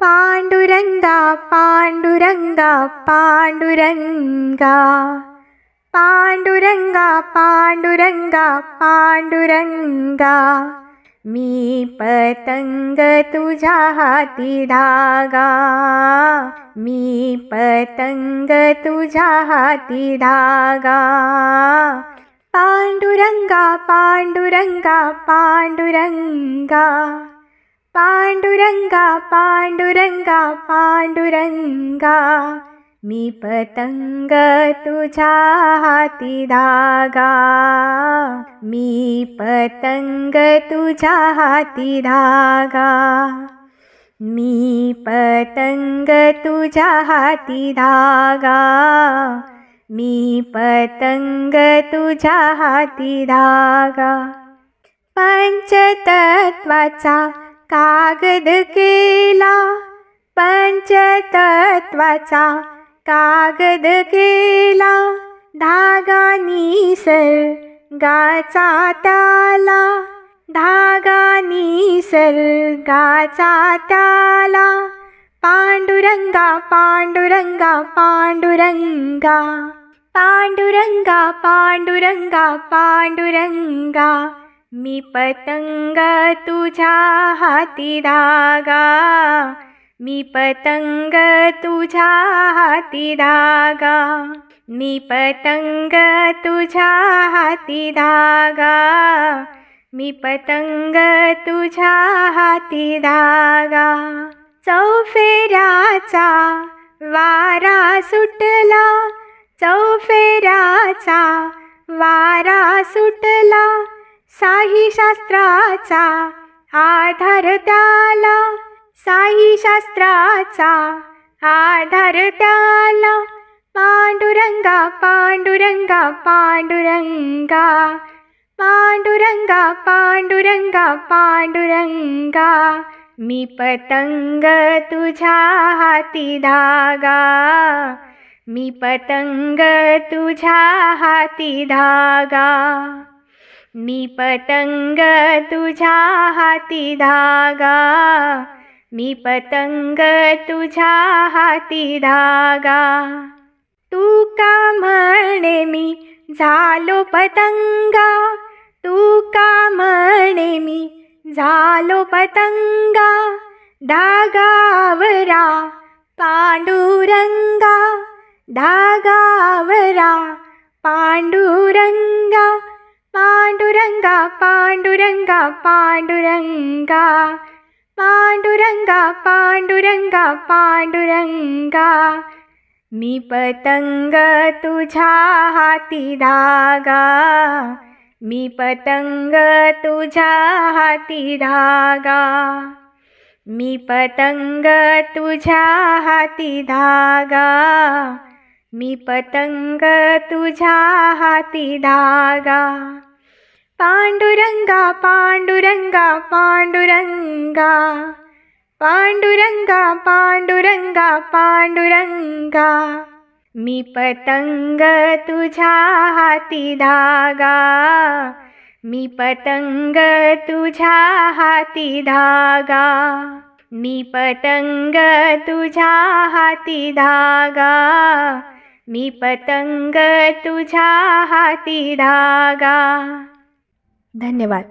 पांडुरंगा पांडुरंगा पांडुरंगा पांडुरंगा पांडुरंगा पांडुरंगा मी पतंग तुझ्या हाती धागा मी पतंग तुझ्या हाती धागा पांडुरंगा पांडुरंगा पांडुरंगा पांडुरंगा पांडुरंगा पांडुरंगा मी पतंग तुझ्या हाती धागा. मी पतंग तुझ्या हाती धागा. मी पतंग तुझ्या हाती धागा. मी पतंग तुझ्या हाती धागा. पंचतत्वाचा कागद केला पंचतत्वाचा कागद केला धागा निसर गाचा त्याला धागा निसर गाचा त्याला पांडुरंगा पांडुरंगा पांडुरंगा पांडुरंगा पांडुरंगा पांडुरंगा. मी पतंग तुझ्या हाती धागा. मी पतंग तुझ्या हाती धागा. मी पतंग तुझ्या हाती धागा. मी पतंग तुझ्या हाती धागा. चौफेऱ्याचा वारा सुटला. चौफेऱ्याचा वारा सुटला. साही शास्त्राचा आधार त्याला. साई शास्त्राचा आधार त्याला. पांडुरंगा पांडुरंगा पांडुरंगा. पांडुरंगा पांडुरंगा पांडुरंगा. मी पतंग तुझ्या हाती धागा. मी पतंग तुझ्या हाती धागा. मी पतंग तुझ्या हाती धागा. मी पतंग तुझ्या हाती धागा. तू का म्हणे मी झालो पतंगा? तू का म्हणे मी झालो पतंगा? धागावरा पांडुरंगा. धागावरा पांडुरंगा. पांडुरंगा पांडुरंगा पांडुरंगा पांडुरंगा पांडुरंगा पांडुरंगा मी पतंग तुझ्या हाती धागा मी पतंग तुझ्या हाती धागा मी पतंग तुझ्या हाती धागा मी पतंग तुझ्या हाती धागा. पांडुरंगा पांडुरंगा पांडुरंगा. पांडुरंगा पांडुरंगा पांडुरंगा. मी पतंग तुझ्या हाती धागा. मी पतंग तुझ्या हाती धागा. मी पतंग तुझ्या हाती धागा. मी पतंग तुझ्या हाती धागा. धन्यवाद.